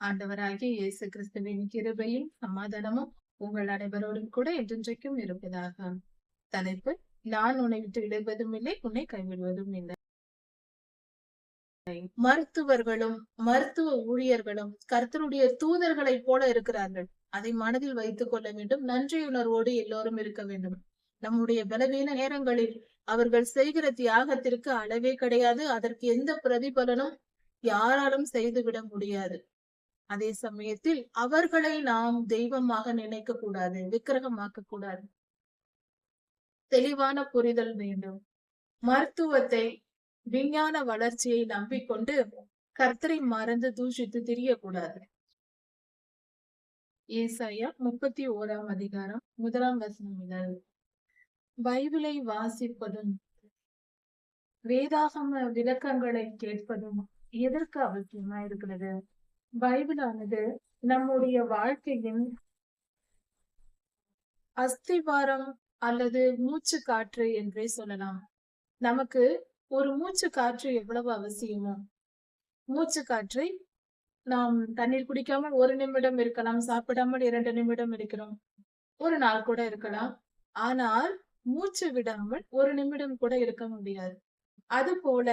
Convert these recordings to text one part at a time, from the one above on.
ஆண்டவராகிய இயேசு கிறிஸ்துவின் கிருபையும் சமாதானமும் உங்கள் அனைவரோடும் கூட என்றென்றைக்கும் இருப்பதாக. தலைப்பு நான் உன்னை விட்டு விடுவதும் இல்லை உன்னை கைவிடுவதும் இல்லை. மருத்துவர்களும் மருத்துவ ஊழியர்களும் கர்த்தருடைய தூதர்களைப் போல இருக்கிறார்கள். அதை மனதில் வைத்துக் கொள்ள வேண்டும். நன்றியுணர்வோடு எல்லோரும் இருக்க வேண்டும். நம்முடைய பலவீன நேரங்களில் அவர்கள் செய்கிற தியாகத்திற்கு அளவே கிடையாது. அதற்கு எந்த பிரதிபலனும் யாராலும் செய்துவிட முடியாது. அதே சமயத்தில் அவர்களை நாம் தெய்வமாக நினைக்க கூடாது விக்கிரகமாக்க கூடாது தெளிவான புரிதல் வேண்டும். மருத்துவத்தை விஞ்ஞான வளர்ச்சியை நம்பிக்கொண்டு கர்த்தரை மறந்து தூஷித்து திரியக்கூடாது. ஏசாயா முப்பத்தி ஓராம் அதிகாரம் முதலாம் வசனம் முதல். பைபிளை வாசிப்பதும் வேதாகம விளக்கங்களை கேட்பதும் எதற்கு அவசியமா இருக்கிறது? பைபிளானது நம்முடைய வாழ்க்கையின் அஸ்திவாரம் அல்லது மூச்சு காற்று என்றே சொல்லலாம். நமக்கு ஒரு மூச்சு காற்று எவ்வளவு அவசியமோ? மூச்சு காற்றை நாம் தண்ணீர் குடிக்காமல் ஒரு நிமிடம் இருக்கலாம் சாப்பிடாமல் இரண்டு நிமிடம் இருக்கிறோம். ஒரு நாள் கூட இருக்கலாம். ஆனால் மூச்சு விடாமல் ஒரு நிமிடம் கூட இருக்க முடியாது. அது போல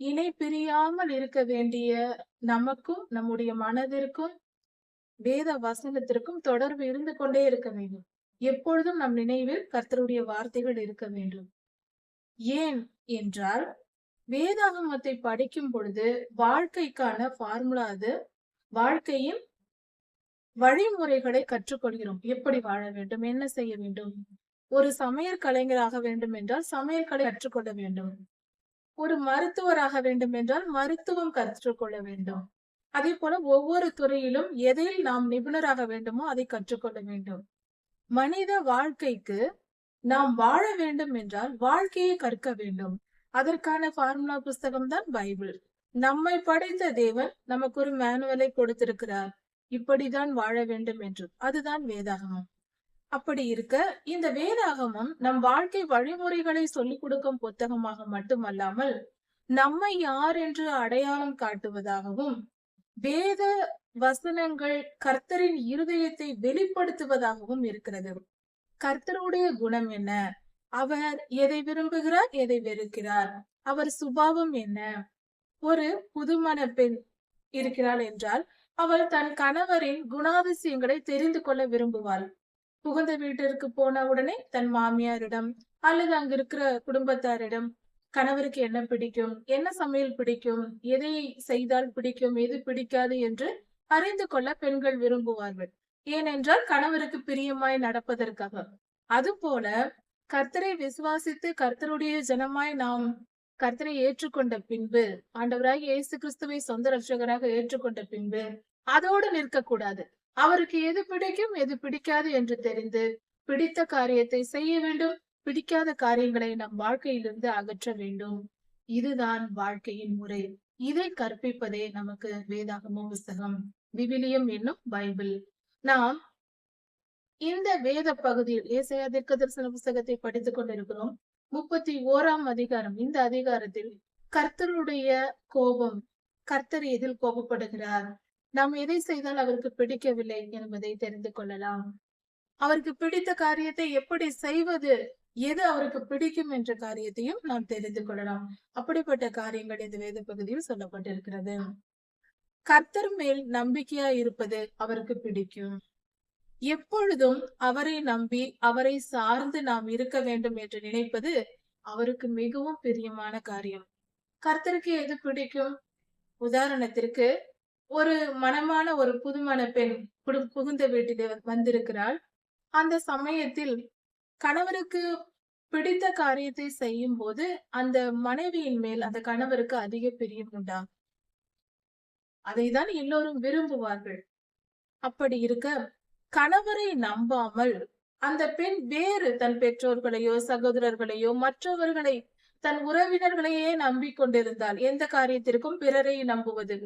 இணை பிரியாமல் இருக்க வேண்டிய நமக்கும் நம்முடைய மனதிற்கும் வேத வசனத்திற்கும் தொடர்பு இருந்து கொண்டே இருக்க வேண்டும். எப்பொழுதும் நம் நினைவில் கர்த்தருடைய வார்த்தைகள் இருக்க வேண்டும். ஏன் என்றால் வேதாகமத்தை படிக்கும் பொழுது வாழ்க்கைக்கான ஃபார்முலா அது. வாழ்க்கையின் வழிமுறைகளை கற்றுக்கொள்கிறோம். எப்படி வாழ வேண்டும்? என்ன செய்ய வேண்டும்? ஒரு சமையல் கலைஞராக வேண்டும் என்றால் சமையல் கலை கற்றுக்கொள்ள வேண்டும். ஒரு மருத்துவராக வேண்டும் என்றால் மருத்துவம் கற்றுக்கொள்ள வேண்டும். அதே போல ஒவ்வொரு துறையிலும் எதில் நாம் நிபுணராக வேண்டுமோ அதை கற்றுக்கொள்ள வேண்டும். மனித வாழ்க்கைக்கு நாம் வாழ வேண்டும் என்றால் வாழ்க்கையை கற்க வேண்டும். அதற்கான ஃபார்முலா புஸ்தகம் தான் பைபிள். நம்மை படைத்த தேவன் நமக்கு ஒரு மேனுவலை கொடுத்திருக்கிறார். இப்படிதான் வாழ வேண்டும் என்று அதுதான் வேதாகமம். அப்படி இருக்க இந்த வேதாகமம் நம் வாழ்க்கை வழிமுறைகளை சொல்லிக் கொடுக்கும் புத்தகமாக மட்டுமல்லாமல் நம்மை யார் என்று அடையாளம் காட்டுவதாகவும் வேத வசனங்கள் கர்த்தரின் இருதயத்தை வெளிப்படுத்துவதாகவும் இருக்கிறது. கர்த்தருடைய குணம் என்ன? அவர் எதை விரும்புகிறார் எதை வெறுக்கிறார்? அவர் சுபாவம் என்ன? ஒரு புதுமண பெண் இருக்கிறாள் என்றால் அவள் தன் கணவரின் குணாதிசயங்களை தெரிந்து கொள்ள விரும்புவாள். புகுந்த வீட்டிற்கு போன உடனே தன் மாமியாரிடம் அல்லது அங்க இருக்கிற குடும்பத்தாரிடம் கணவருக்கு என்ன பிடிக்கும்? என்ன சமையல் பிடிக்கும்? எதை செய்தால் பிடிக்கும்? எது பிடிக்காது? என்று அறிந்து கொள்ள பெண்கள் விரும்புவார்கள். ஏனென்றால் கணவருக்கு பிரியமாய் நடப்பதற்காக. அதுபோல கர்த்தரை விசுவாசித்து கர்த்தருடைய ஜனமாய் நாம் கர்த்தரை ஏற்றுக்கொண்ட பின்பு ஆண்டவராக இயேசு கிறிஸ்துவை சொந்த ரட்சகராக ஏற்றுக்கொண்ட பின்பு அதோடு நிற்கக்கூடாது. அவருக்கு எது பிடிக்கும் எது பிடிக்காது என்று தெரிந்து பிடித்த காரியத்தை செய்ய வேண்டும். பிடிக்காத காரியங்களை நம் வாழ்க்கையிலிருந்து அகற்ற வேண்டும். இதுதான் வாழ்க்கையின் முறை. இதை கற்பிப்பதே நமக்கு வேதாகமோ புஸ்தகம். விவிலியம் என்னும் பைபிள். நாம் இந்த வேத பகுதியில் ஏசையா தீர்க்க தரிசன புஸ்தகத்தை படித்துக் கொண்டிருக்கிறோம். முப்பத்தி ஓராம் அதிகாரம். இந்த அதிகாரத்தில் கர்த்தருடைய கோபம் கர்த்தர் எதில் கோபப்படுகிறார்? நாம் எதை செய்தால் அவருக்கு பிடிக்கவில்லை என்பதை தெரிந்து கொள்ளலாம். அவருக்கு பிடித்த காரியத்தை எப்படி செய்வது எது அவருக்கு பிடிக்கும் என்ற காரியத்தையும் நாம் தெரிந்து கொள்ளலாம். அப்படிப்பட்ட காரியங்கள் இந்த வேத பகுதியில் சொல்லப்பட்டிருக்கிறது. கர்த்தர் மேல் நம்பிக்கையா இருப்பது அவருக்கு பிடிக்கும். எப்பொழுதும் அவரை நம்பி அவரை சார்ந்து நாம் இருக்க வேண்டும் என்று நினைப்பது அவருக்கு மிகவும் பிரியமான காரியம். கர்த்தருக்கு எது பிடிக்கும்? உதாரணத்திற்கு ஒரு மனமான ஒரு புதுமண பெண் புகுந்த வீட்டிலே வந்திருக்கிறாள். அந்த சமயத்தில் கணவருக்கு பிடித்த காரியத்தை செய்யும் போது அந்த மனைவியின் மேல் அந்த கணவருக்கு அதிக பிரியம் உண்டா? அதைதான் எல்லோரும் விரும்புவார்கள். அப்படி இருக்க கணவரை நம்பாமல் அந்த பெண் வேறு தன் பெற்றோர்களையோ சகோதரர்களையோ மற்றவர்களை தன் உறவினர்களையே நம்பிக்கொண்டிருந்தால் எந்த காரியத்திற்கும் பிறரை நம்புவது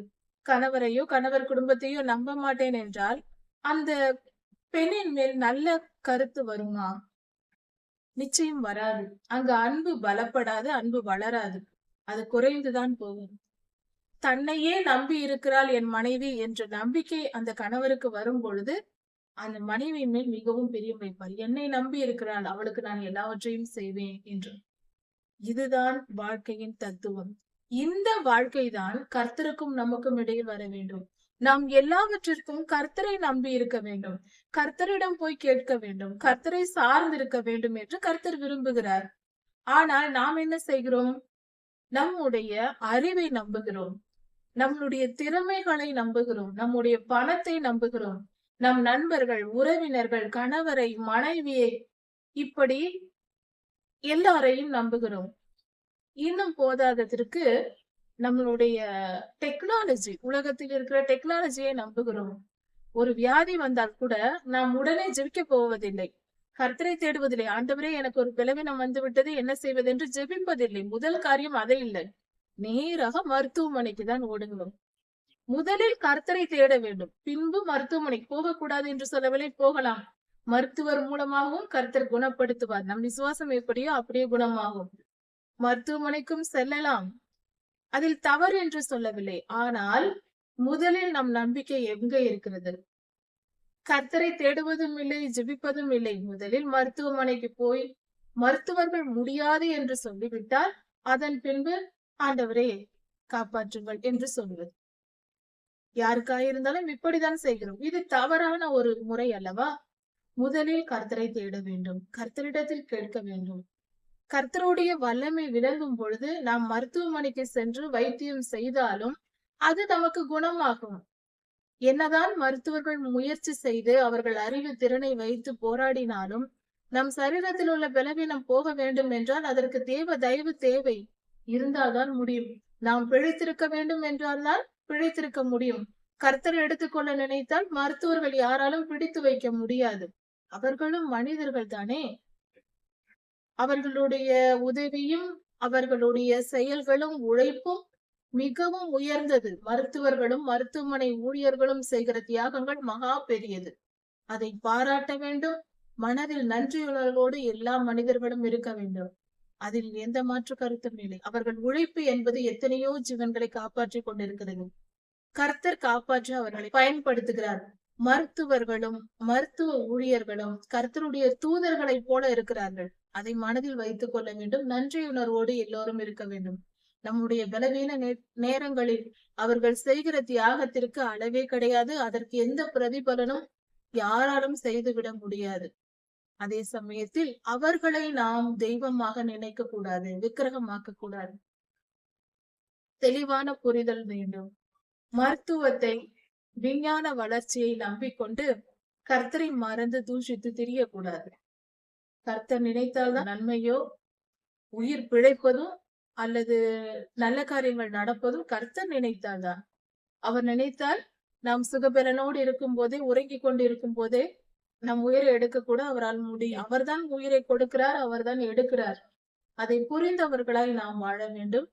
கணவரையோ கணவர் குடும்பத்தையோ நம்ப மாட்டேன் என்றால் அந்த பெண்ணின் மேல் நல்ல கருத்து வருமா? நிச்சயம் வராது. அங்க அன்பு பலப்படாது அன்பு வளராது. அது குறைந்துதான் போகும். தன்னையே நம்பி இருக்கிறாள் என் மனைவி என்ற நம்பிக்கை அந்த கணவருக்கு வரும் பொழுது அந்த மனைவி மேல் மிகவும் பெரிய வைப்பார். என்னை நம்பி இருக்கிறாள் அவளுக்கு நான் எல்லாவற்றையும் செய்வேன் என்று. இதுதான் வாழ்க்கையின் தத்துவம். இந்த வாழ்க்கைதான் கர்த்தருக்கும் நமக்கும் இடையில் வர வேண்டும். நாம் எல்லாவற்றிற்கும் கர்த்தரை நம்பி இருக்க வேண்டும். கர்த்தரிடம் போய் கேட்க வேண்டும். கர்த்தரை சார்ந்து இருக்க வேண்டும் என்று கர்த்தர் விரும்புகிறார். ஆனால் நாம் என்ன செய்கிறோம்? நம்முடைய அறிவை நம்புகிறோம். நம்முடைய திறமைகளை நம்புகிறோம். நம்முடைய பணத்தை நம்புகிறோம். நம் நண்பர்கள் உறவினர்கள் கணவரை மனைவியை இப்படி எல்லாரையும் நம்புகிறோம். இன்னும் போதாததற்கு நம்மளுடைய டெக்னாலஜி உலகத்தில் இருக்கிற டெக்னாலஜியை நம்புகிறோம். ஒரு வியாதி வந்தால் கூட நாம் உடனே ஜெபிக்க போவதில்லை. கர்த்தரை தேடுவதில்லை. ஆண்டவரே எனக்கு ஒரு பிளவினம் வந்து விட்டது என்ன செய்வது என்று ஜெபிப்பதில்லை. முதல் காரியம் அதை இல்லை. நேராக மருத்துவமனைக்கு தான் ஓடுகிறோம். முதலில் கர்த்தரை தேட வேண்டும். பின்பு மருத்துவமனைக்கு போகக்கூடாது என்று சொல்லவில்லை. போகலாம். மருத்துவர் மூலமாகவும் கர்த்தர் குணப்படுத்துவார். நம் விசுவாசம் எப்படியோ அப்படியே குணமாகும். மருத்துவமனைக்கும் செல்லலாம். அதில் தவறு என்று சொல்லவில்லை. ஆனால் முதலில் நம் நம்பிக்கை எங்க இருக்கிறது? கர்த்தரை தேடுவதும் இல்லை ஜெபிப்பதும் இல்லை. முதலில் மருத்துவமனைக்கு போய் மருத்துவர்கள் முடியாது என்று சொல்லிவிட்டால் அதன் பின்பு ஆண்டவரே காப்பாற்றுங்கள் என்று சொல்வது. யாருக்காயிருந்தாலும் இப்படிதான் செய்கிறோம். இது தவறான ஒரு முறை அல்லவா? முதலில் கர்த்தரை தேட வேண்டும். கர்த்தரிடத்தில் கேட்க வேண்டும். கர்த்தருடைய வல்லமை விளங்கும் பொழுது நாம் மருத்துவமனைக்கு சென்று வைத்தியம் செய்தாலும் அது நமக்கு குணமாகும். என்னதான் மருத்துவர்கள் முயற்சி செய்து அவர்கள் அறிவு திறனை வைத்து போராடினாலும் நம் சரீரத்தில் உள்ள பலவீனம் போக வேண்டும் என்றால் அதற்கு தேவ தயவு தேவை. இருந்தால்தான் முடியும். நாம் பிழைத்திருக்க வேண்டும் என்றால் தான் பிழைத்திருக்க முடியும். கர்த்தர் எடுத்துக்கொள்ள நினைத்தால் மருத்துவர்கள் யாராலும் பிடித்து வைக்க முடியாது. அவர்களும் மனிதர்கள் தானே. அவர்களுடைய உதவியும் அவர்களுடைய செயல்களும் உழைப்பும் மிகவும் உயர்ந்தது. மருத்துவர்களும் மருத்துவமனை ஊழியர்களும் செய்கிற தியாகங்கள் மகா பெரியது. அதை பாராட்ட வேண்டும். மனதில் நன்றியுணர்வோடு எல்லா மனிதர்களும் இருக்க வேண்டும். அதில் எந்த மாற்று கருத்தும் இல்லை. அவர்கள் உழைப்பு என்பது எத்தனையோ ஜீவன்களை காப்பாற்றி கொண்டிருக்கிறது. கர்த்தர் காப்பாற்ற அவர்களை பயன்படுத்துகிறார். மருத்துவர்களும் மருத்துவ ஊழியர்களும் கர்த்தருடைய தூதர்களைப் போல இருக்கிறார்கள். அதை மனதில் வைத்துக் கொள்ள வேண்டும். நன்றியுணர்வோடு எல்லோரும் இருக்க வேண்டும். நம்முடைய பலவீன நேரங்களில் அவர்கள் செய்கிற தியாகத்திற்கு அளவே கிடையாது. அதற்கு எந்த பிரதிபலனும் யாராலும் செய்துவிட முடியாது. அதே சமயத்தில் அவர்களை நாம் தெய்வமாக நினைக்க கூடாது விக்கிரகமாக்க கூடாது தெளிவான புரிதல் வேண்டும். மருத்துவத்தை விஞ்ஞான வளர்ச்சியை நம்பிக்கொண்டு கர்த்தரை மறந்து தூஷித்து தெரியக்கூடாது. கர்த்தர் நினைத்தால்தான் நன்மையோ உயிர் பிழைப்பதும் அல்லது நல்ல காரியங்கள் நடப்பதும் கர்த்தர் நினைத்தால்தான் அவர் நினைத்தால் நாம் சுகபலனோடு இருக்கும் போதே உறங்கிக் கொண்டு இருக்கும் போதே நம் உயிரை எடுக்க கூட அவரால் முடியும். அவர்தான் உயிரை கொடுக்கிறார் அவர்தான் எடுக்கிறார். அதை புரிந்தவர்களாய் நாம் வாழ வேண்டும்.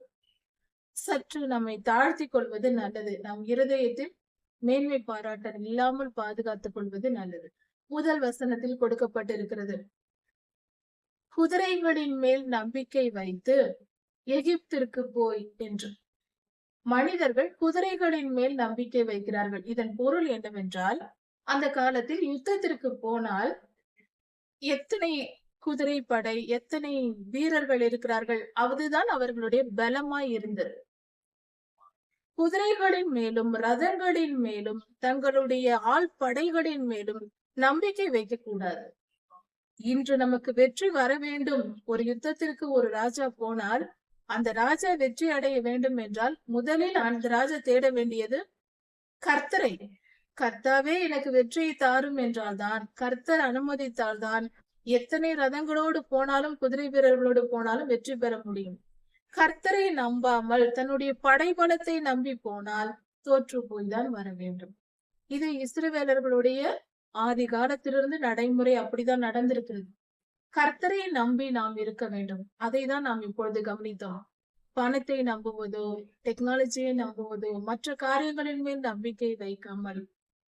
சற்று நம்மை தாழ்த்தி கொள்வது நல்லது. நம் இருதயத்தில் மேன்மை பாராட்டல் இல்லாமல் பாதுகாத்துக் கொள்வது நல்லது. முதல் வசனத்தில் கொடுக்கப்பட்டிருக்கிறது. குதிரைகளின் மேல் நம்பிக்கை வைத்து எகிப்திற்கு போய் என்று மனிதர்கள் குதிரைகளின் மேல் நம்பிக்கை வைக்கிறார்கள். இதன் பொருள் என்னவென்றால் அந்த காலத்தில் யுத்தத்திற்கு போனால் எத்தனை குதிரை படை எத்தனை வீரர்கள் இருக்கிறார்கள் அதுதான் அவர்களுடைய பலமாய் இருந்தது. குதிரைகளின் மேலும் ரதங்களின் மேலும் தங்களுடைய ஆள் படைகளின் மேலும் நம்பிக்கை வைக்க கூடாது இன்று நமக்கு வெற்றி வர வேண்டும். ஒரு யுத்தத்திற்கு ஒரு ராஜா போனால் அந்த ராஜா வெற்றி அடைய வேண்டும் என்றால் முதலில் அந்த ராஜா தேட வேண்டியது கர்த்தரை. கர்த்தாவே எனக்கு வெற்றியை தாரும் என்றால்தான் கர்த்தர் அனுமதித்தால்தான் எத்தனை ரதங்களோடு போனாலும் குதிரை வீரர்களோடு போனாலும் வெற்றி பெற முடியும். கர்த்தரை நம்பாமல் தன்னுடைய படைபலத்தை நம்பி போனால் தோற்று போய்தான் வர வேண்டும். இது இஸ்ரவேலர்களுடைய ஆதி காலத்திலிருந்து நடைமுறை அப்படிதான் நடந்திருக்கிறது. கர்த்தரை நம்பி நாம் இருக்க வேண்டும். அதை தான் நாம் இப்பொழுது கவனித்தோம். பணத்தை நம்புவதோ டெக்னாலஜியை நம்புவதோ மற்ற காரியங்களின் மேல் நம்பிக்கை வைக்காமல்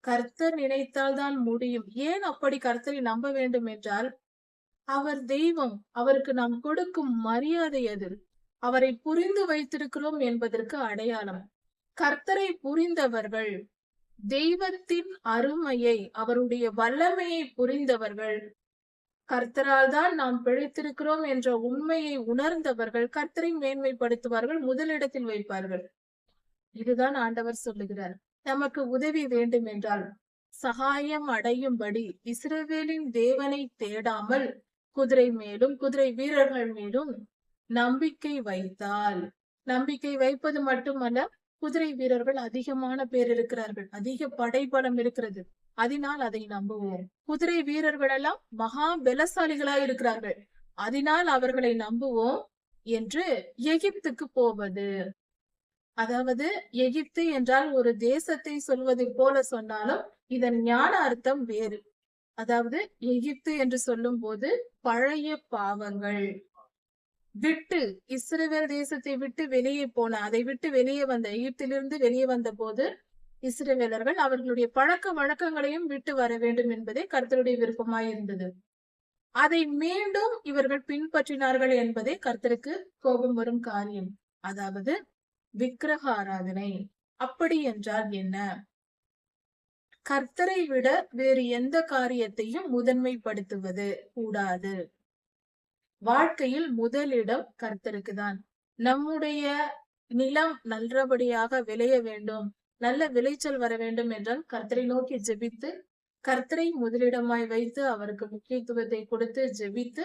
கர்த்தர் நினைத்தால் தான் முடியும். ஏன் அப்படி கர்த்தரை நம்ப வேண்டும் என்றால் அவர் தெய்வம். அவருக்கு நாம் கொடுக்கும் மரியாதை அது. அவரை புரிந்து வைத்திருக்கிறோம் என்பதற்கு அடையாளம். கர்த்தரை புரிந்தவர்கள் தெய்வத்தின் அருமையை அவருடைய வல்லமையை புரிந்தவர்கள். கர்த்தரால் தான் நாம் பிழைத்திருக்கிறோம் என்ற உண்மையை உணர்ந்தவர்கள் கர்த்தரை மேன்மைப்படுத்துவார்கள் முதலிடத்தில் வைப்பார்கள். இதுதான் ஆண்டவர் சொல்லுகிறார். நமக்கு உதவி வேண்டும் என்றால் சகாயம் அடையும்படி இஸ்ரவேலின் தேவனை தேடாமல் குதிரை மேலும் குதிரை வீரர்கள் மேலும் நம்பிக்கை வைத்தால். நம்பிக்கை வைப்பது மட்டுமல்ல குதிரை வீரர்கள் அதிகமான பேர் இருக்கிறார்கள். அதிக படைபலம் இருக்கிறது. அதனால் அதை நம்புவோம். குதிரை வீரர்கள் எல்லாம் மகா பலசாலிகளா இருக்கிறார்கள். அதனால் அவர்களை நம்புவோம் என்று எகிப்துக்கு போவது. அதாவது எகிப்து என்றால் ஒரு தேசத்தை சொல்வதை போல சொன்னாலும் இதன் ஞான அர்த்தம் வேறு. அதாவது எகிப்து என்று சொல்லும் போது பழைய பாவங்கள். விட்டு இஸ்ரேல் தேசத்தை விட்டு வெளியே போன அதை விட்டு வெளியே வந்த எகிப்திலிருந்து வெளியே வந்த போது இஸ்ரேலர்கள் அவர்களுடைய பழக்க வழக்கங்களையும் விட்டு வர வேண்டும் என்பதே கர்த்தருடைய விருப்பமாய் இருந்தது. அதை மீண்டும் இவர்கள் பின்பற்றினார்கள் என்பதே கர்த்தருக்கு கோபம் வரும் காரியம். அதாவது விக்கிரக ஆராதனை. அப்படி என்றால் என்ன? கர்த்தரை விட வேறு எந்த காரியத்தையும் முதன்மைப்படுத்துவது கூடாது. வாழ்க்கையில் முதலிடம் கர்த்தருக்கு தான் நம்முடைய நிலம் நல்லபடியாக விளைய வேண்டும் நல்ல விளைச்சல் வர வேண்டும் என்றால் கர்த்தரை நோக்கி ஜெபித்து கர்த்தரை முதலிடமாய் வைத்து அவருக்கு முக்கியத்துவத்தை கொடுத்து ஜெபித்து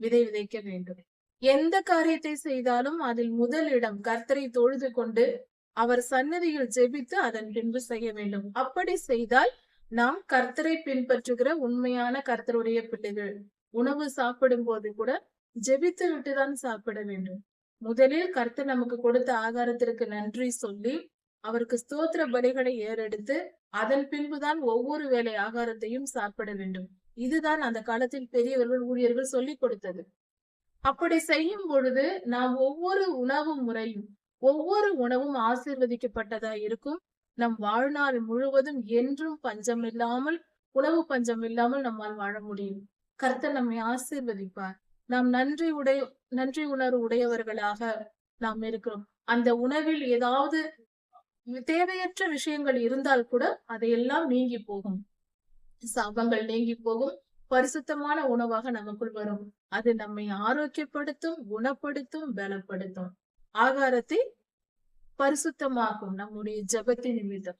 விதை விதைக்க வேண்டும். எந்த காரியத்தை செய்தாலும் அதில் முதலிடம் கர்த்தரை தொழுது கொண்டு அவர் சன்னதியில் ஜெபித்து அதன் பின்பு செய்ய வேண்டும். அப்படி செய்தால் நாம் கர்த்தரை பின்பற்றுகிற உண்மையான கர்த்தருடைய பிள்ளைகள் உணவு சாப்பிடும் போது கூட ஜெபித்து விட்டுதான் சாப்பிட வேண்டும். முதலில் கர்த்தர் நமக்கு கொடுத்த ஆகாரத்திற்கு நன்றி சொல்லி அவருக்கு ஸ்தோத்திர பலிகளை ஏறெடுத்து அதன் பின்புதான் ஒவ்வொரு வேலை ஆகாரத்தையும் சாப்பிட வேண்டும். இதுதான் அந்த காலத்தில் பெரியவர்கள் ஊழியர்கள் சொல்லிக் கொடுத்தது. அப்படி செய்யும் பொழுது நாம் ஒவ்வொரு உணவு முறையும் ஒவ்வொரு உணவும் ஆசீர்வதிக்கப்பட்டதா இருக்கும். நம் வாழ்நாள் முழுவதும் என்றும் பஞ்சம் இல்லாமல் உணவு பஞ்சம் இல்லாமல் நம்மால் வாழ முடியும். கர்த்தர் நம்மை ஆசீர்வதிப்பார். நாம் நன்றி உடைய நன்றி உணர்வு உடையவர்களாக நாம் இருக்கிறோம். அந்த உணவில் ஏதாவது தேவையற்ற விஷயங்கள் இருந்தால் கூட அதையெல்லாம் நீங்கி போகும். சாபங்கள் நீங்கி போகும். பரிசுத்தமான உணவாக நமக்குள் வரும். அது நம்மை ஆரோக்கியப்படுத்தும் குணப்படுத்தும் பலப்படுத்தும். ஆகாரத்தை பரிசுத்தமாக்கும் நம்முடைய ஜபத்தின் நிமித்தம்.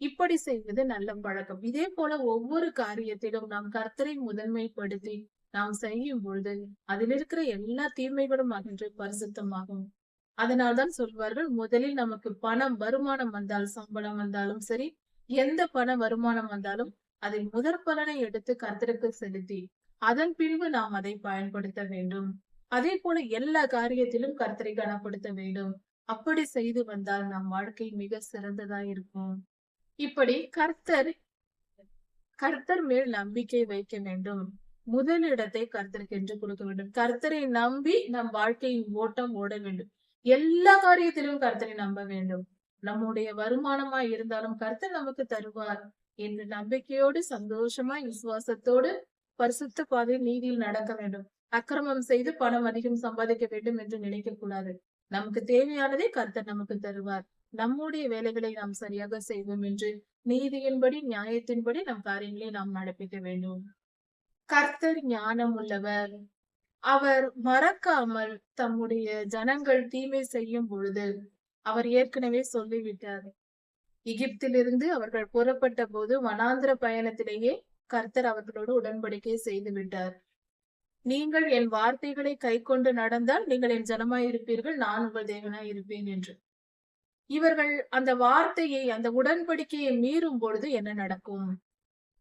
இப்படி செய்வது நல்ல பழக்கம். இதே போல ஒவ்வொரு காரியத்திலும் நாம் கர்த்தரை முதன்மைப்படுத்தி நாம் செய்யும் பொழுது அதில் இருக்கிற எல்லா தீமைகளும் அகன்று பரிசுத்தமாகும். அதனால்தான் சொல்வார்கள் முதலில் நமக்கு பணம் வருமானம் வந்தால் சம்பளம் வந்தாலும் சரி எந்த பண வருமானம் வந்தாலும் அதை முதற் பலனை எடுத்து கர்த்தருக்கு செலுத்தி அதன் பின்பு நாம் அதை பயன்படுத்த வேண்டும். அதே போல எல்லா காரியத்திலும் கர்த்தரை கனப்படுத்த வேண்டும். அப்படி செய்து வந்தால் நம் வாழ்க்கை மிக சிறந்ததா இருக்கும். இப்படி கர்த்தர் கர்த்தர் மேல் நம்பிக்கை வைக்க வேண்டும். முதலிடத்தை கர்த்தருக்கு என்று கொடுக்க வேண்டும். கர்த்தரை நம்பி நம் வாழ்க்கையின் ஓட்டம் ஓட வேண்டும். எல்லா காரியத்திலும் கர்த்தரை நம்ப வேண்டும். நம்முடைய வருமானமாய் இருந்தாலும் கர்த்தர் நமக்கு தருவார் என்ற நம்பிக்கையோடு சந்தோஷமா விசுவாசத்தோடு பரிசுத்த பாதையில் நீதியில் நடக்க வேண்டும். அக்கிரமம் செய்து பணம் அதிகம் சம்பாதிக்க வேண்டும் என்று நினைக்க கூடாது நமக்கு தேவையானதை கர்த்தர் நமக்கு தருவார். நம்முடைய வேலைகளை நாம் சரியாக செய்வோம் என்று நீதியின்படி நியாயத்தின்படி நம் காரியங்களை நாம் நடப்பிக்க வேண்டும். கர்த்தர் ஞானம் உள்ளவர். அவர் மறக்காமல் தம்முடைய ஜனங்கள் தீமை செய்யும் பொழுது அவர் ஏற்கனவே சொல்லிவிட்டார். எகிப்திலிருந்து அவர்கள் புறப்பட்ட போது வனாந்திர பயணத்திலேயே கர்த்தர் அவர்களோடு உடன்படிக்கை செய்து விட்டார் நீங்கள் என் வார்த்தைகளை கை கொண்டு நடந்தால் நீங்கள் என் ஜனமாய் இருப்பீர்கள் நான் உங்கள் தேவனாய் இருப்பேன் என்று. இவர்கள் அந்த வார்த்தையை அந்த உடன்படிக்கையை மீறும் பொழுது என்ன நடக்கும்?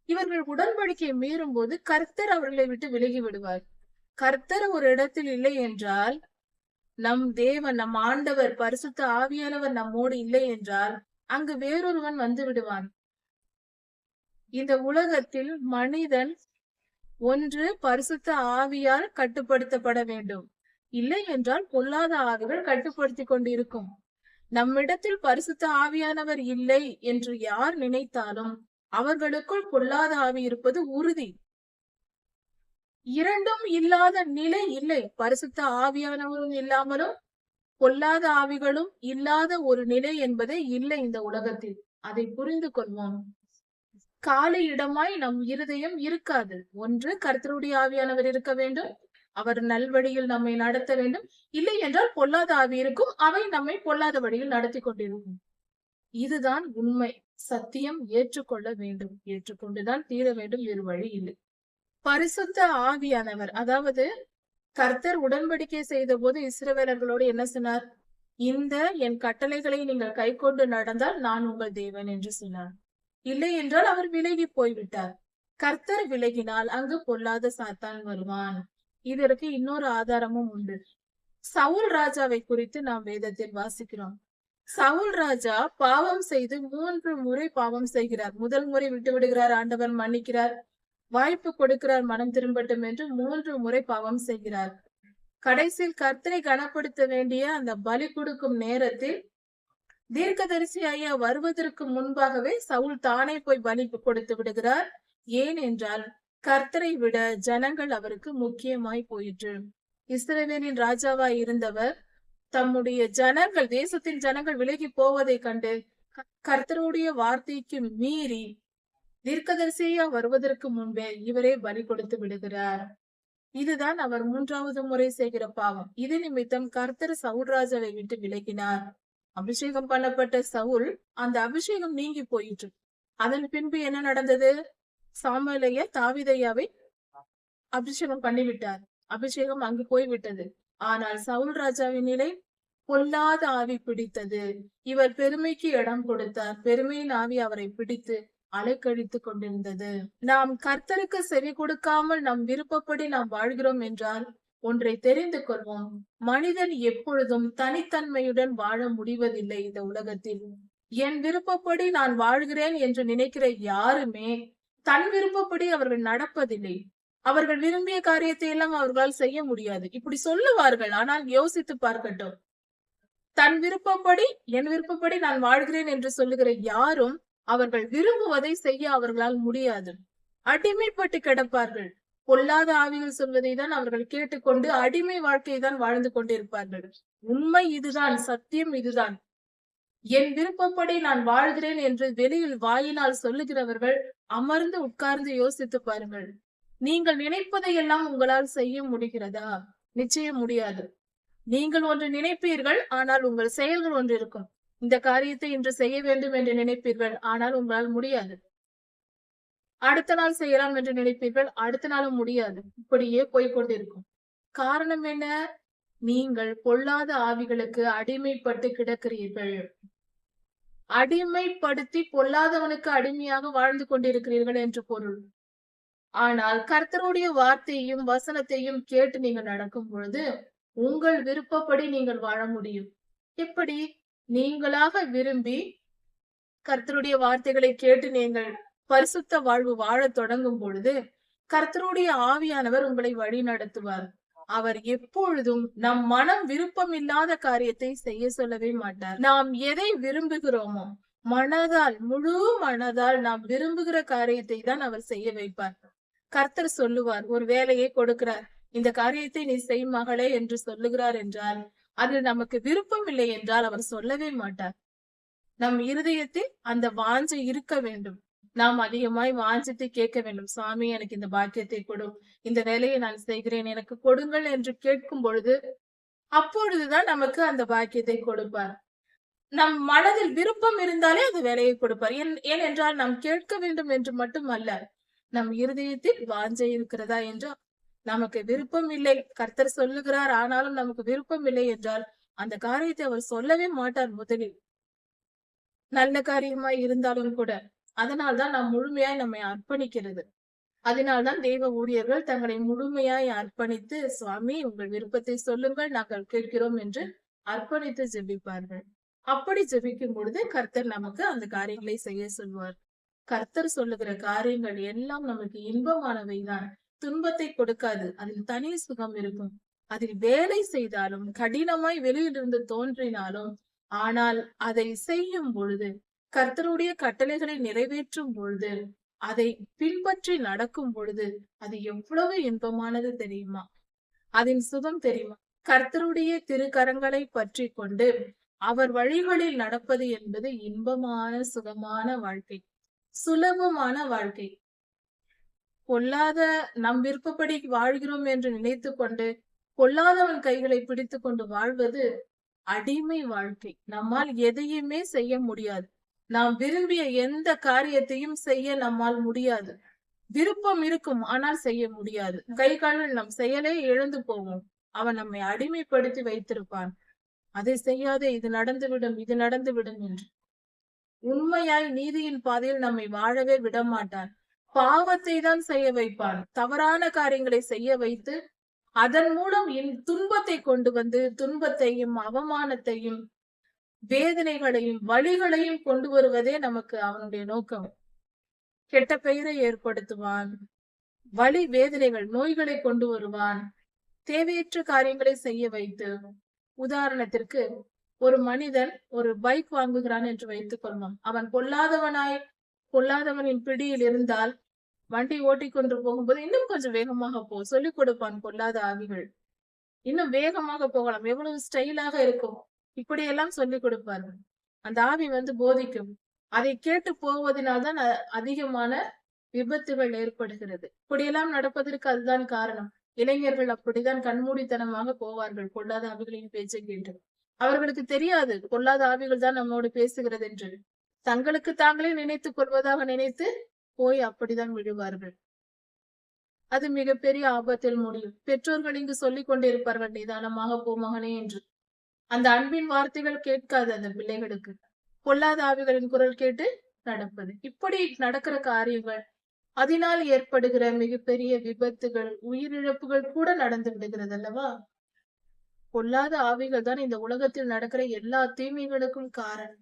இவர்கள் உடன்படிக்கையை மீறும் போது கர்த்தர் அவர்களை விட்டு விலகி விடுவார். கர்த்தர் ஒரு இடத்தில் இல்லை என்றால் நம் தேவன் நம் ஆண்டவர் பரிசுத்த ஆவியானவர் நம்மோடு இல்லை என்றால் அங்கு வேறொருவன் வந்து விடுவான். இந்த உலகத்தில் மனிதன் ஒன்று பரிசுத்த ஆவியால் கட்டுப்படுத்தப்பட வேண்டும். இல்லை என்றால் பொல்லாத ஆவிகள் கட்டுப்படுத்தி கொண்டிருக்கும். நம்மிடத்தில் பரிசுத்த ஆவியானவர் இல்லை என்று யார் நினைத்தாலும் அவர்களுக்குள் பொல்லாத ஆவி இருப்பது உறுதி. இரண்டும் இல்லாத நிலை இல்லை. பரிசுத்த ஆவியானவரும் இல்லாமலும் பொல்லாத ஆவிகளும் இல்லாத ஒரு நிலை என்பதே இல்லை இந்த உலகத்தில். அதை புரிந்து கொள்வோம். கால இடமாய் நம் இருதயம் இருக்காது. ஒன்று கர்த்தருடைய ஆவியானவர் இருக்க வேண்டும். அவர் நல்வழியில் நம்மை நடத்த வேண்டும். இல்லை என்றால் பொல்லாத ஆவி இருக்கும். அவை நம்மை பொல்லாத வழியில் நடத்தி கொண்டிருக்கும். இதுதான் உண்மை. சத்தியம் ஏற்றுக்கொள்ள வேண்டும் ஏற்றுக்கொண்டுதான் தீர வேண்டும் வேறு வழி இல்லை. பரிசுத்த ஆவியானவர் அதாவது கர்த்தர் உடன்படிக்கை செய்த போது இஸ்ரவேலர்களோடு என்ன சொன்னார்? இந்த என் கட்டளைகளை நீங்கள் கைக்கொண்டு நடந்தால் நான் உங்கள் தேவன் என்று சொன்னார். இல்லை என்றால் அவர் விலகி போய்விட்டார். கர்த்தர் விலகினால் அங்கு பொல்லாத சாத்தான் வருவான். இதற்கு இன்னொரு ஆதாரமும் உண்டு. சவுல் ராஜாவை குறித்து நாம் வேதத்தில் வாசிக்கிறோம். சவுல் ராஜா பாவம் செய்து மூன்று முறை பாவம் செய்கிறார். முதல் முறை விட்டு விடுகிறார் ஆண்டவர் மன்னிக்கிறார். வாய்ப்பு கொடுக்கிறார் மனம் திரும்பட்டும் என்று மூன்று முறை பாவம் செய்கிறார். கடைசியில் கர்த்தரை கனப்படுத்த வேண்டிய அந்த பலி கொடுக்கும் நேரத்தில் தீர்க்கதரிசி ஐயா வருவதற்கு முன்பாகவே சவுல் தானே போய் பலி கொடுத்து விடுகிறார். ஏன் என்றால் கர்த்தரை விட ஜனங்கள் அவருக்கு முக்கியமாய் போயிற்று. இஸ்ரவேலின் ராஜாவாய் இருந்தவர் தம்முடைய ஜனங்கள் தேசத்தின் ஜனங்கள் விலகி போவதை கண்டு கர்த்தருடைய வார்த்தைக்கு மீறி தீர்க்கதரிசியா வருவதற்கு முன்பே இவரே பலி கொடுத்து விடுகிறார். இதுதான் அவர் மூன்றாவது முறை செய்கிற பாவம். இது நிமித்தம் கர்த்தர் சவுல்ராஜாவை விட்டு விலகினார். அபிஷேகம் பண்ணப்பட்ட சவுல் அந்த அபிஷேகம் நீங்கி போயிற்று. அதன் பின்பு என்ன நடந்தது? சாமலைய தாவிதையாவை அபிஷேகம் பண்ணிவிட்டார். அபிஷேகம் அங்கு போய்விட்டது. ஆனால் சவுல் ராஜாவின் நிலை பொல்லாத ஆவி பிடித்தது. இவர் பெருமைக்கு இடம் கொடுத்தார். பெருமையின் ஆவி அவரை பிடித்து அலைக்கழித்து கொண்டிருந்தது. நாம் கர்த்தருக்கு செவி கொடுக்காமல் நம் விருப்பப்படி நாம் வாழ்கிறோம் என்றால் ஒன்றை தெரிந்து கொள்வோம். மனிதன் எப்பொழுதும் தனித்தன்மையுடன் வாழ முடிவதில்லை இந்த உலகத்தில். என் விருப்பப்படி நான் வாழ்கிறேன் என்று நினைக்கிற யாருமே தன் விருப்பப்படி அவர்கள் நடப்பதில்லை. அவர்கள் விரும்பிய காரியத்தை எல்லாம் அவர்களால் செய்ய முடியாது. இப்படி சொல்லுவார்கள். ஆனால் யோசித்து பார்க்கட்டும். தன் விருப்பப்படி என் விருப்பப்படி நான் வாழ்கிறேன் என்று சொல்லுகிற யாரும் அவர்கள் விரும்புவதை செய்ய அவர்களால் முடியாது. அடிமைப்பட்டு கிடப்பார்கள். பொல்லாத ஆவிகள் சொல்வதை தான் அவர்கள் கேட்டுக்கொண்டு அடிமை வாழ்க்கையை தான் வாழ்ந்து கொண்டிருப்பார்கள். உண்மை இதுதான் சத்தியம் இதுதான். என் விருப்பப்படி நான் வாழ்கிறேன் என்று வெளியில் வாயினால் சொல்லுகிறவர்கள் அமர்ந்து உட்கார்ந்து யோசித்து பாருங்கள். நீங்கள் நினைப்பதையெல்லாம் உங்களால் செய்ய முடிகிறதா? நிச்சயம் முடியாது. நீங்கள் ஒன்று நினைப்பீர்கள் ஆனால் உங்கள் செயல்கள் ஒன்று இருக்கும் இந்த காரியத்தை இன்று செய்ய வேண்டும் என்று நினைப்பீர்கள் ஆனால் உங்களால் முடியாது. அடுத்த நாள் செய்யலாம் என்று நினைப்பீர்கள் அடுத்த நாளும் முடியாது. இப்படியே போய்கொண்டிருக்கும் காரணம் என்ன? நீங்கள் பொல்லாத ஆவிகளுக்கு அடிமைப்பட்டு கிடக்கிறீர்கள். அடிமைப்படுத்தி பொல்லாதவனுக்கு அடிமையாக வாழ்ந்து கொண்டிருக்கிறீர்கள் என்று பொருள். ஆனால் கர்த்தருடைய வார்த்தையும் வசனத்தையும் கேட்டு நீங்கள் நடக்கும் பொழுது உங்கள் விருப்பப்படி நீங்கள் வாழ முடியும். எப்படி? நீங்களாக விரும்பி கர்த்தருடைய வார்த்தைகளை கேட்டு நீங்கள் பரிசுத்த வாழ்வு வாழத் தொடங்கும் பொழுது கர்த்தருடைய ஆவியானவர் உங்களை வழி நடத்துவார். அவர் எப்பொழுதும் நம் மனம் விருப்பம் இல்லாத காரியத்தை செய்ய சொல்லவே மாட்டார். நாம் எதை விரும்புகிறோமோ மனதால் முழு மனதால் நாம் விரும்புகிற காரியத்தை தான் அவர் செய்ய வைப்பார். கர்த்தர் சொல்லுவார் ஒரு வேலையை கொடுக்கிறார். இந்த காரியத்தை நீ செய் மகளே என்று சொல்லுகிறார் என்றால் அதில் நமக்கு விருப்பம் இல்லை என்றால் அவர் சொல்லவே மாட்டார். நம் இருதயத்தில் அந்த வாஞ்சை இருக்க வேண்டும். நாம் அதிகமாய் வாஞ்சித்து கேட்க வேண்டும். சுவாமி எனக்கு இந்த பாக்கியத்தை கொடு. இந்த வேலையை நான் செய்கிறேன். எனக்கு கொடுங்கள் என்று கேட்கும் பொழுது அப்பொழுதுதான் நமக்கு அந்த பாக்கியத்தை கொடுப்பார். நம் மனதில் விருப்பம் இருந்தாலே அது வேலையை கொடுப்பார். ஏன் ஏனென்றால் நாம் கேட்க வேண்டும் என்று மட்டும் அல்ல நம் இருதயத்தில் வாஞ்சை இருக்கிறதா என்றால் நமக்கு விருப்பம் இல்லை. கர்த்தர் சொல்லுகிறார் ஆனாலும் நமக்கு விருப்பம் இல்லை என்றால் அந்த காரியத்தை அவர் சொல்லவே மாட்டார் முதலில். நல்ல காரியமாய் இருந்தாலும் கூட அதனால்தான் நாம் முழுமையாய் நம்மை அர்ப்பணிக்கிறது. அதனால்தான் தெய்வ ஊழியர்கள் தங்களை முழுமையாய் அர்ப்பணித்து சுவாமி உங்கள் விருப்பத்தை சொல்லுங்கள் நாங்கள் கேட்கிறோம் என்று அர்ப்பணித்து ஜெபிப்பார்கள். அப்படி ஜெபிக்கும் பொழுது கர்த்தர் நமக்கு அந்த காரியங்களை செய்ய சொல்வார். கர்த்தர் சொல்லுகிற காரியங்கள் எல்லாம் நமக்கு இன்பமானவைதான். துன்பத்தை கொடுக்காது. அதில் தனி சுகம் இருக்கும். அதில் வேலை செய்தாலும் கடினமாய் வெளியிலிருந்து தோன்றினாலும் ஆனால் அதை செய்யும் பொழுது கர்த்தருடைய கட்டளைகளை நிறைவேற்றும் பொழுது அதை பின்பற்றி நடக்கும் பொழுது அது எவ்வளவு இன்பமானது தெரியுமா? அதன் சுகம் தெரியுமா? கர்த்தருடைய திருக்கரங்களை பற்றி கொண்டு அவர் வழிகளில் நடப்பது என்பது இன்பமான சுகமான வாழ்க்கை. சுலபமான வாழ்க்கை. பொல்லாத நம் விருப்பப்படி வாழ்கிறோம் என்று நினைத்து கொண்டு பொல்லாதவன் கைகளை பிடித்து கொண்டு வாழ்வது அடிமை வாழ்க்கை. நம்மால் எதையுமே செய்ய முடியாது. நாம் விரும்பிய எந்த காரியத்தையும் செய்ய நம்மால் முடியாது. விருப்பம் இருக்கும் ஆனால் செய்ய முடியாது. கை காலில் நம் செயலே இழந்து போவோம் அவன் நம்மை அடிமைப்படுத்தி வைத்திருப்பான். அதை செய்யாதே இது நடந்துவிடும் இது நடந்துவிடும் என்று. உண்மையாய் நீதியின் பாதையில் நம்மை வாழவே விட மாட்டான் பாவத்தை தான் செய்ய வைப்பான். தவறான காரியங்களை செய்ய வைத்து அதன் மூலம் என் துன்பத்தை கொண்டு வந்து துன்பத்தையும் அவமானத்தையும் வேதனைகளையும் வழிகளையும் கொண்டு வருவதே நமக்கு அவனுடைய நோக்கம். கெட்ட பெயரை ஏற்படுத்துவான். வழி வேதனைகள் நோய்களை கொண்டு வருவான். தேவையற்ற காரியங்களை செய்ய வைத்து உதாரணத்திற்கு ஒரு மனிதன் ஒரு பைக் வாங்குகிறான் என்று வைத்துக் கொள்வோம் அவன் பொல்லாதவனாய் பொல்லாதவனின் பிடியில் இருந்தால் வண்டி ஓட்டிக் கொண்டு போகும்போது இன்னும் கொஞ்சம் வேகமாக போ சொல்லிக் கொடுப்பான் பொல்லாத ஆவிகள். இன்னும் வேகமாக போகலாம். எவ்வளவு ஸ்டைலாக இருக்கும். இப்படியெல்லாம் சொல்லிக் கொடுப்பார்கள். அந்த ஆவி வந்து போதிக்கும். அதை கேட்டு போவதனால்தான் அதிகமான விபத்துகள் ஏற்படுகிறது. இப்படியெல்லாம் நடப்பதற்கு அதுதான் காரணம். இளைஞர்கள் அப்படிதான் கண்மூடித்தனமாக போவார்கள். பொல்லாத ஆவிகளின் பேச்சை கேட்டு. அவர்களுக்கு தெரியாது. கொல்லாத ஆவிகள் தான் நம்மோடு பேசுகிறது என்று தங்களுக்கு தாங்களே நினைத்துக் கொள்வதாக நினைத்து போய் அப்படிதான் விழுவார்கள். அது மிகப்பெரிய ஆபத்தில் முடியும். பெற்றோர்கள் இங்கு சொல்லிக் கொண்டிருப்பார்கள் நிதானமாக போ மகனே என்று. அந்த அன்பின் வார்த்தைகள் கேட்காது அந்த பிள்ளைகளுக்கு. பொல்லாத ஆவிகளின் குரல் கேட்டு நடப்பது. இப்படி நடக்கிற காரியங்கள் அதனால் ஏற்படுகிற மிகப்பெரிய விபத்துகள் உயிரிழப்புகள் கூட நடந்து விடுகிறது அல்லவா பொல்லாத ஆவிகள் தான் இந்த உலகத்தில் நடக்கிற எல்லா தீமைகளுக்கும் காரணம்.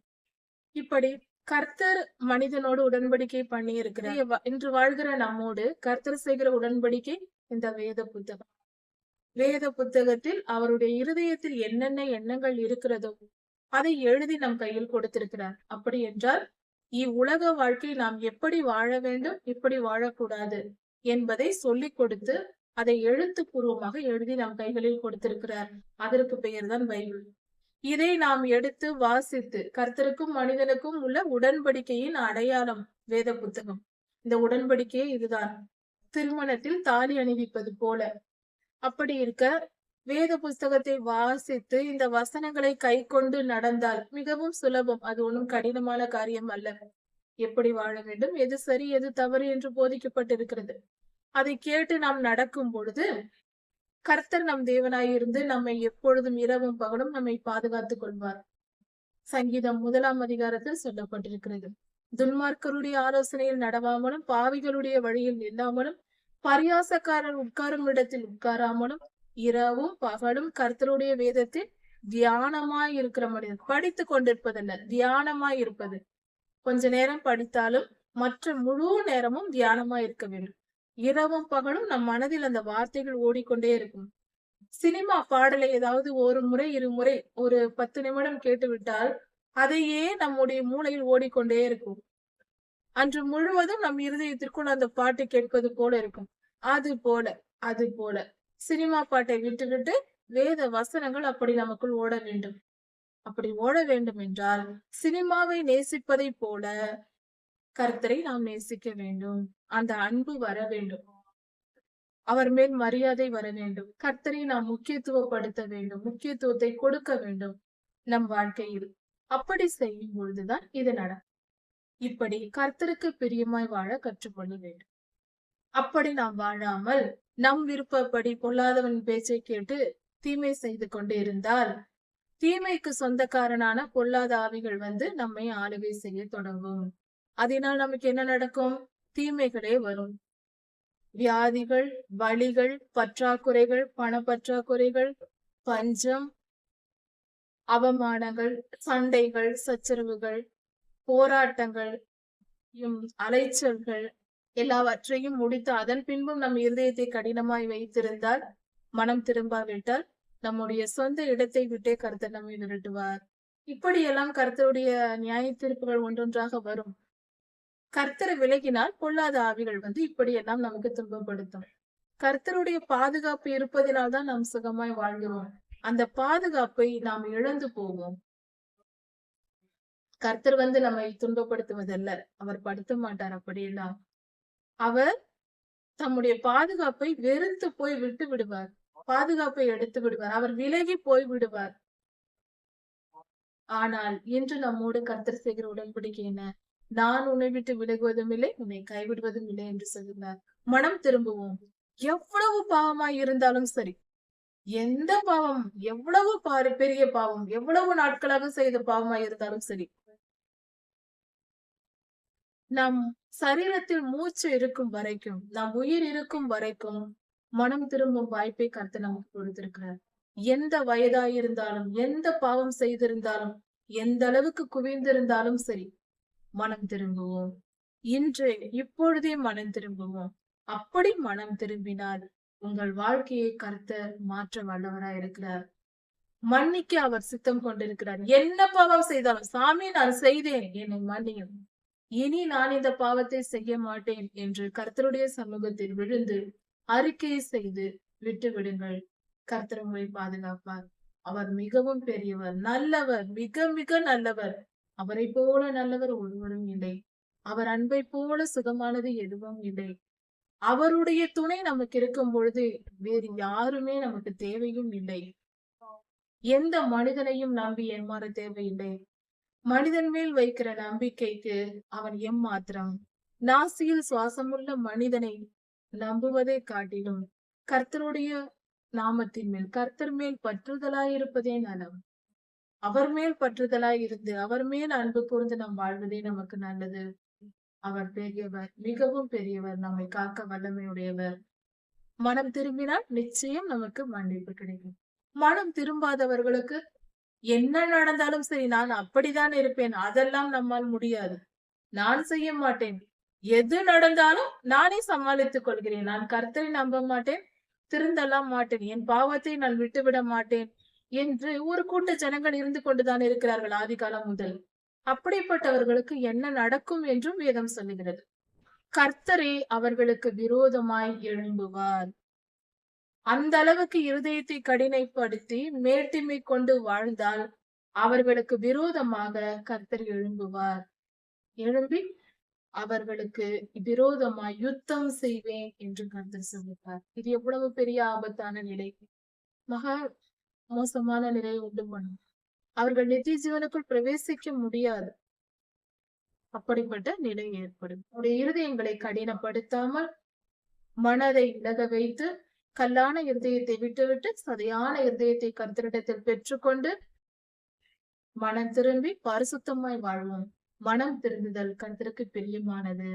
இப்படி கர்த்தர் மனிதனோடு உடன்படிக்கை பண்ணி இருக்கிறார் இன்று வாழ்கிற நம்மோடு கர்த்தர் செய்கிற உடன்படிக்கை இந்த வேத புத்தகம். வேத புத்தகத்தில் அவருடைய இருதயத்தில் என்னென்ன எண்ணங்கள் இருக்கிறதோ அதை எழுதி நம் கையில் கொடுத்திருக்கிறார். அப்படி என்றால் இவ்வுலக வாழ்க்கை நாம் எப்படி வாழ வேண்டும் இப்படி வாழக்கூடாது என்பதை சொல்லிக் கொடுத்து அதை எழுத்துப்பூர்வமாக எழுதி நம் கைகளில் கொடுத்திருக்கிறார். அதற்கு பெயர்தான் பைபிள். இதை நாம் எடுத்து வாசித்து கர்த்தருக்கும் மனிதனுக்கும் உள்ள உடன்படிக்கையின் அடையாளம் வேத புத்தகம். இந்த உடன்படிக்கையே இதுதான். திருமணத்தில் தாலி அணிவிப்பது போல. அப்படி இருக்க வேத புஸ்தகத்தை வாசித்து இந்த வசனங்களை கை கொண்டு நடந்தால் மிகவும் சுலபம். அது ஒன்றும் கடினமான காரியம் அல்ல. எப்படி வாழ வேண்டும்? எது சரி எது தவறு என்று போதிக்கப்பட்டிருக்கிறது. அதை கேட்டு நாம் நடக்கும் பொழுது கர்த்தர் நம் தேவனாயிருந்து நம்மை எப்பொழுதும் இரவும் பகலும் நம்மை பாதுகாத்துக் கொள்வார். சங்கீதம் முதலாம் அதிகாரத்தில் சொல்லப்பட்டிருக்கிறது. துன்மார்க்கருடைய ஆலோசனையில் நடவாமலும் பாவிகளுடைய வழியில் நில்லாமலும் பரியாசக்காரர் உட்காரும் இடத்தில் உட்காராமலும் இரவும் பகலும் கர்த்தருடைய வேதத்தில் தியானமாய் இருக்கிற மனிதன் படித்து கொண்டிருப்பதல்ல தியானமாய் இருப்பது. கொஞ்ச நேரம் படித்தாலும் மற்ற முழு நேரமும் தியானமாய் இருக்க வேண்டும். இரவும் பகலும் நம் மனதில் அந்த வார்த்தைகள் ஓடிக்கொண்டே இருக்கும். சினிமா பாடலை ஏதாவது ஒரு முறை இருமுறை ஒரு பத்து நிமிடம் கேட்டுவிட்டால் அதையே நம்முடைய மூளையில் ஓடிக்கொண்டே இருக்கும். அன்று முழுவதும் நம் இருதயத்திற்குள் அந்த பாட்டு கேட்பது போல இருக்கும். அது போல அது போல. சினிமா பாட்டை விட்டுவிட்டு வேத வசனங்கள் அப்படி நமக்குள் ஓட வேண்டும். அப்படி ஓட வேண்டும் என்றால் சினிமாவை நேசிப்பதை போல கர்த்தரை நாம் நேசிக்க வேண்டும். அந்த அன்பு வர வேண்டும். அவர் மேல் மரியாதை வர வேண்டும். கர்த்தரை நாம் முக்கியத்துவப்படுத்த வேண்டும். முக்கியத்துவத்தை கொடுக்க வேண்டும் நம் வாழ்க்கையில். அப்படி செய்யும் பொழுதுதான் இது நடக்கும். இப்படி கர்த்தருக்கு பிரியமாய் வாழ கற்றுக்கொள்ள வேண்டும். அப்படி நாம் வாழாமல் நம் விருப்பப்படி பொல்லாதவன் பேச்சை கேட்டு தீமை செய்து கொண்டு இருந்தால் தீமைக்கு சொந்தக்காரனான பொல்லாத ஆவிகள் வந்து நம்மை ஆளுகை செய்ய தொடங்கும். அதனால் நமக்கு என்ன நடக்கும்? தீமைகளே வரும். வியாதிகள் வழிகள் பற்றாக்குறைகள் பணப்பற்றாக்குறைகள் பஞ்சம் அவமானங்கள் சண்டைகள் சச்சரவுகள் போராட்டங்கள் அலைச்சல்கள் எல்லாவற்றையும் முடித்து அதன் பின்பும் நம் இருதயத்தை கடினமாய் வைத்திருந்தால் மனம் திரும்பாவிட்டால் நம்முடைய சொந்த இடத்தை விட்டே கருத்தர் நம்மை விரட்டுவார். இப்படியெல்லாம் கருத்தருடைய நியாய தீர்ப்புகள் ஒன்றொன்றாக வரும். கர்த்தரை விலகினால் பொல்லாத ஆவிகள் வந்து இப்படியெல்லாம் நமக்கு துன்பப்படுத்தும். கர்த்தருடைய பாதுகாப்பு இருப்பதினால் தான் நாம் சுகமாய் வாழ்கிறோம். அந்த பாதுகாப்பை நாம் இழந்து போவோம். கர்த்தர் வந்து நம்மை துன்பப்படுத்துவதல்ல. அவர் படுத்த மாட்டார் அப்படியெல்லாம். அவர் தம்முடைய பாதுகாப்பை வெறுத்து போய் விட்டு விடுவார். பாதுகாப்பை எடுத்து விடுவார். அவர் விலகி போய் விடுவார். ஆனால் இன்று நம்மோடு கர்த்தர் செய்கிற உடன்படிக்கை என்ன? நான் உன்னை விட்டு விலகுவதும் இல்லை உன்னை கைவிடுவதும் இல்லை என்று சொல்கிறார். மனம் திரும்புவோம். எவ்வளவு பாவமாய் இருந்தாலும் சரி எந்த பாவம் எவ்வளவு பாரு பெரிய பாவம் எவ்வளவு நாட்களாக செய்த பாவமாய் இருந்தாலும் சரி நம் சரீரத்தில் மூச்சு இருக்கும் வரைக்கும் நம் உயிர் இருக்கும் வரைக்கும் மனம் திரும்பும் வாய்ப்பை கருத்து நமக்கு கொடுத்திருக்கிறார். எந்த வயதாய் இருந்தாலும் எந்த பாவம் செய்திருந்தாலும் எந்த அளவுக்கு குவிந்திருந்தாலும் சரி மனம் திரும்புவோம். இன்று இப்பொழுதே மனம் திரும்புவோம். அப்படி மனம் திரும்பினால் உங்கள் வாழ்க்கையை கர்த்தர் மாற்ற வல்லவராய் இருக்கிறார். மன்னிக்க அவர் சித்தம் கொண்டிருக்கிறார். என்ன பாவம் செய்தாலும் சாமி நான் செய்தேன் என்னை மன்னியும். இனி நான் இந்த பாவத்தை செய்ய மாட்டேன் என்று கர்த்தருடைய சமூகத்தில் விழுந்து அறிக்கையை செய்து விட்டு விடுங்கள் கர்த்தர் உங்களை பாதுகாப்பார். அவர் மிகவும் பெரியவர் நல்லவர் மிக மிக நல்லவர். அவரை போல நல்லவர் ஒருவரும் இல்லை. அவர் அன்பை போல சுகமானது எதுவும் இல்லை. அவருடைய துணை நமக்கு இருக்கும் பொழுது வேறு யாருமே நமக்கு தேவையும் இல்லை. எந்த மனிதனையும் நம்பி ஏமாற தேவையில்லை. மனிதன் மேல் வைக்கிற நம்பிக்கைக்கு அவன் எம்மாத்திரம். நாசியில் சுவாசமுள்ள மனிதனை நம்புவதை காட்டிலும் கர்த்தருடைய நாமத்தின் மேல் கர்த்தர் மேல் பற்றுதலாயிருப்பதே நலம். அவர் மேல் பற்றுதலாய் இருந்து அவர் மேல் அன்பு கூர்ந்து நாம் வாழ்வதே நமக்கு நல்லது. அவர் பெரியவர் மிகவும் பெரியவர் நம்மை காக்க வல்லமையுடையவர். மனம் திரும்பினால் நிச்சயம் நமக்கு மன்னிப்பு கிடைக்கும். மனம் திரும்பாதவர்களுக்கு என்ன நடந்தாலும் சரி நான் அப்படித்தான் இருப்பேன். அதெல்லாம் நம்மால் முடியாது. நான் செய்ய மாட்டேன். எது நடந்தாலும் நானே சமாளித்துக் கொள்கிறேன். நான் கர்த்தரை நம்ப மாட்டேன் திருந்தலாம் மாட்டேன். என் பாவத்தை நான் விட்டுவிட மாட்டேன். என்று ஒரு கூட்ட ஜனங்கள் இருந்து கொண்டுதான் இருக்கிறார்கள் ஆதிகாலம் முதல். அப்படிப்பட்டவர்களுக்கு என்ன நடக்கும் என்றும் வேதம் சொல்லுகிறது. கர்த்தரே அவர்களுக்கு விரோதமாய் எழும்புவார். அந்த அளவுக்கு இருதயத்தை கடினைப்படுத்தி மேட்டிமை கொண்டு வாழ்ந்தால் அவர்களுக்கு விரோதமாக கர்த்தர் எழும்புவார். எழும்பி அவர்களுக்கு விரோதமாய் யுத்தம் செய்வேன் என்று கர்த்தர் சொல்லுவார் இது எவ்வளவு பெரிய ஆபத்தான நிலை. மகா மோசமான நிலையை உண்டு பண்ணும். அவர்கள் நித்திய ஜீவனுக்குள் பிரவேசிக்க முடியாது. அப்படிப்பட்ட நிலை ஏற்படும். உடைய இருதயங்களை கடினப்படுத்தாமல் மனதை இழக வைத்து கல்லான இருதயத்தை விட்டுவிட்டு சதையான இருதயத்தை கர்த்தரிடத்தில் பெற்றுக்கொண்டு மனம் திரும்பி பரிசுத்தமாய் வாழ்வோம். மனம் திருந்துதல் கர்த்தருக்கு பிரியமானது.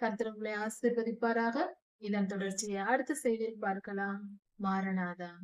கர்த்தர் உங்களை ஆசீர்வதிப்பாராக. இதன் தொடர்ச்சியை அடுத்த செய்தியில் பார்க்கலாம். மாறனாதான்